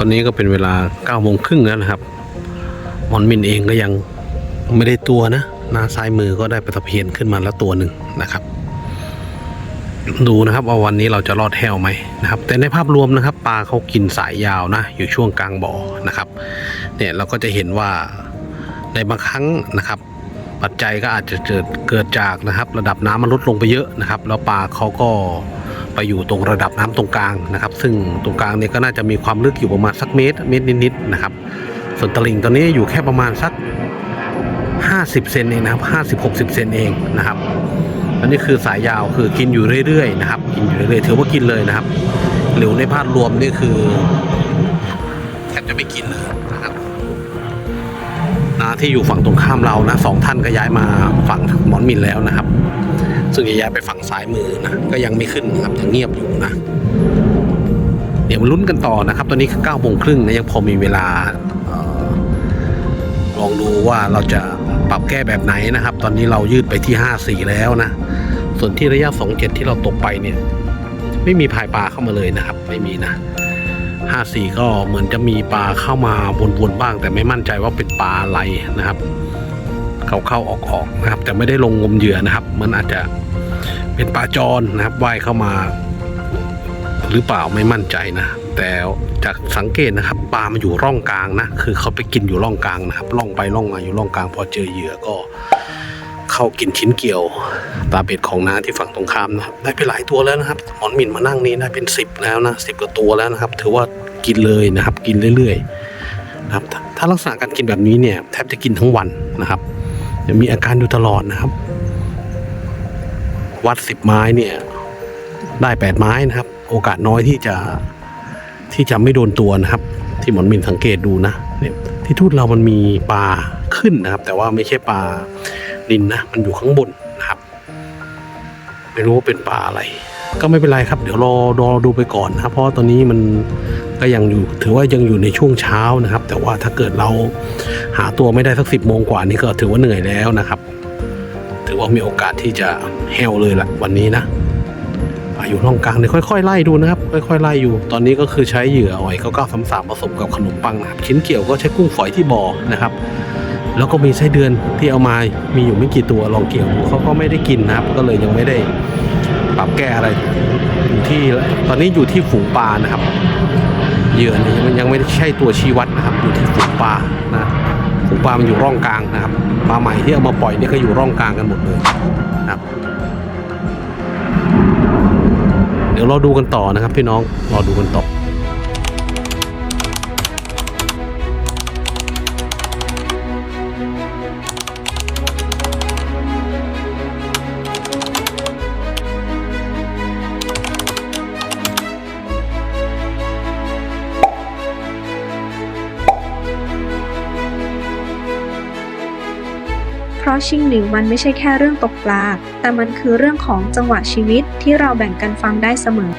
อนนี้ก็เป็นเวลา9ก้าโมงครึ่งแล้วนะครับมอนมินเองก็ยังไม่ได้ตัวนะหน้าซ้ายมือก็ได้ปลาตะเพียนขึ้นมาแล้วตัวหนึ่งนะครับ ดูนะครับว่าวันนี้เราจะรอดแหวไหมนะครับ แต่ในภาพรวมนะครับปลาเขากินสายยาวนะ อยู่ช่วงกลางบ่อนะครับ เนี่ยเราก็จะเห็นว่าในบางครั้งนะครับ ปัจจัยก็อาจจะเกิดเกิดจากนะครับ ระดับน้ำมันลดลงไปเยอะนะครับ แล้วปลาเขาก็ ไปอยู่ตรงระดับน้ำตรงกลางนะครับ ซึ่งตรงกลางเนี่ยก็น่าจะมีความลึกอยู่ประมาณสักเมตรเมตรนิดๆนะครับ ส่วนตลิ่งตอนนี้อยู่แค่ประมาณสัก 50 เซนเองนะครับ50 60 เซนเองนะครับอันนี้คือสายยาวคือกินอยู่เรื่อยๆนะครับกินอยู่เรื่อยๆถือว่ากินเลยนะครับหลิวในภาพรวมนี่คือแทบจะไม่กินเลยนะครับนะที่อยู่ฝั่งตรงข้ามเรานะสองท่านก็ย้ายมาฝั่งหมอนมินแล้วนะครับ ซึ่งจะย้ายไปฝั่งซ้ายมือนะก็ยังไม่ขึ้นนะครับยังเงียบอยู่นะ เดี๋ยวมาลุ้นกันต่อนะครับ ตอนนี้คือเก้าโมงครึ่งนะยังพอมีเวลาออลองดูว่าเราจะปรับแก้แบบไหนนะครับ ตอนนี้เรายืดไปที่ห้าสี่แล้วนะ ส่วนที่ระยะสองเจ็ดที่เราตกไปเนี่ย ไม่มีพายปลาเข้ามาเลยนะครับ ไม่มีนะห้าสี่ก็เหมือนจะมีปลาเข้ามาวนๆบ้าง แต่ไม่มั่นใจว่าเป็นปลาอะไรนะครับ เข้าเข้าออกออกนะครับ แต่ไม่ได้ลงงมเหยื่อนะครับ มันอาจจะเป็นปลาจรนะครับว่ายเข้ามา หรือเปล่าไม่มั่นใจนะ แต่จากสังเกตนะครับปลามันอยู่ร่องกลางนะคือเขาไปกินอยู่ร่องกลางนะครับล่องไปล่องมาอยู่ร่องกลาง พอเจอเหยื่อก็เข้ากินชิ้นเกี่ยวปลาเบ็ดของน้าที่ฝั่งตรงข้ามนะครับได้ไปหลายตัวแล้วนะครับหมอนหมินมานั่งนี้ได้เป็นสิบแล้วนะสิบกว่าตัวแล้วนะครับ ถือว่ากินเลยนะครับ กินเรื่อยๆนะครับถ้าถ้าลักษณะการกินแบบนี้เนี่ยแทบจะกินทั้งวันนะครับ จะมีอาการอยู่ตลอดนะครับ วัดสิบไม้เนี่ย ได้แปดไม้นะครับ โอกาสน้อยที่จะที่จะไม่โดนตัวนะครับ ที่หมอนมินสังเกตดูนะเนี่ยที่ทูตเรามันมีปลาขึ้นนะครับ แต่ว่าไม่ใช่ปลานินนะมันอยู่ข้างบนนะครับ ไม่รู้ว่าเป็นปลาอะไร ก็ไม่เป็นไรครับ เดี๋ยวรอรอดูไปก่อนนะครับเพราะตอนนี้มัน ก็ยังอยู่ถือว่ายังอยู่ในช่วงเช้านะครับ แต่ว่าถ้าเกิดเราหาตัวไม่ได้สักสิบโมงกว่านี้ก็ถือว่าเหนื่อยแล้วนะครับ ถือว่ามีโอกาสที่จะแห้วเลยละวันนี้นะอยู่ร่องกลางเนี่ยค่อยๆไล่ดูนะครับ ค่อยๆไล่อยู่ ตอนนี้ก็คือใช้เหยื่ออ่อยเก้าเก้าสามสามผสมกับขนมปังนะครับชิ้นเกี่ยวก็ใช้กุ้งฝอยที่บ่อนะครับแล้วก็มีไส้เดือนที่เอามา มีอยู่ไม่กี่ตัวลองเกี่ยวเขาก็ไม่ได้กินนะครับ ก็เลยยังไม่ได้ปรับแก้อะไรอยู่ที่ ตอนนี้อยู่ที่ฝูงปลานะครับ เหยื่อเนี่ยมันยังไม่ใช่ตัวชี้วัดนะครับ อยู่ที่ฝูงปลานะฝูงปลามันอยู่ร่องกลางนะครับปลาใหม่ที่เอามาปล่อยเนี่ยก็อยู่ร่องกลางกันหมดเลยนะครับ เดี๋ยวเราดูกันต่อนะครับพี่น้องรอดูกันต่อ เพราะชิงหลิวมันไม่ใช่แค่เรื่องตกปลา แต่มันคือเรื่องของจังหวะชีวิตที่เราแบ่งกันฟังได้เสมอ